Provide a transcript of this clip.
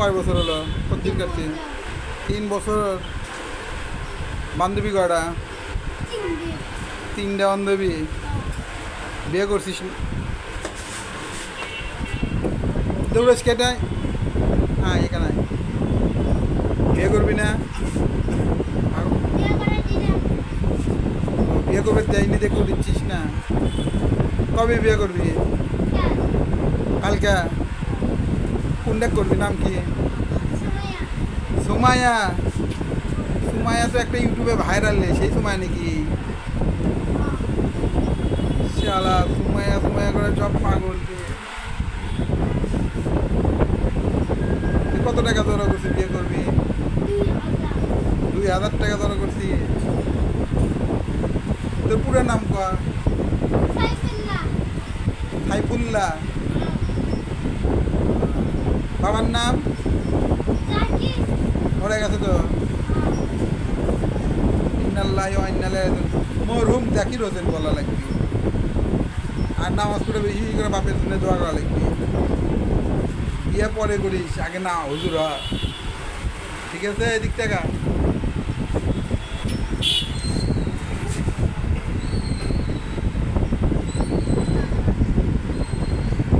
কয় বছর হলো? কতদিন কাটছে তিন বছর? বান্ধবী কয়টা? তিনটা বান্ধবী। বিয়ে করছিস? দৌড়াস কেটায় হ্যাঁ এখানে বিয়ে করবি না? বিয়ে করবে যাইনি দেখে দিচ্ছিস না। কবে বিয়ে করবি? কালকা? কোনটা করবি? নাম কি? সুমায়া সুমায়া তো একটা ইউটিউবে ভাইরাল নেই সেই সময় নাকি? শালা সুমায়া সুমায়া করে সব পাগল কত টাকা ধরা করছি বিয়ে করবি? দুই হাজার টাকা ধরা করছি তোর পুরো নাম কর। সাইফুল্লাহ। বাবার নাম? মরে গেছে তো? মরহুম জাকির হোসেন বলা লাগবে। আর নামাজ পড়ে বেশি করে বাপের জন্য দোয়া করা লাগবে। বিয়ে পরে করিস, আগে না, হুজুর। ঠিক আছে, এদিক টাকা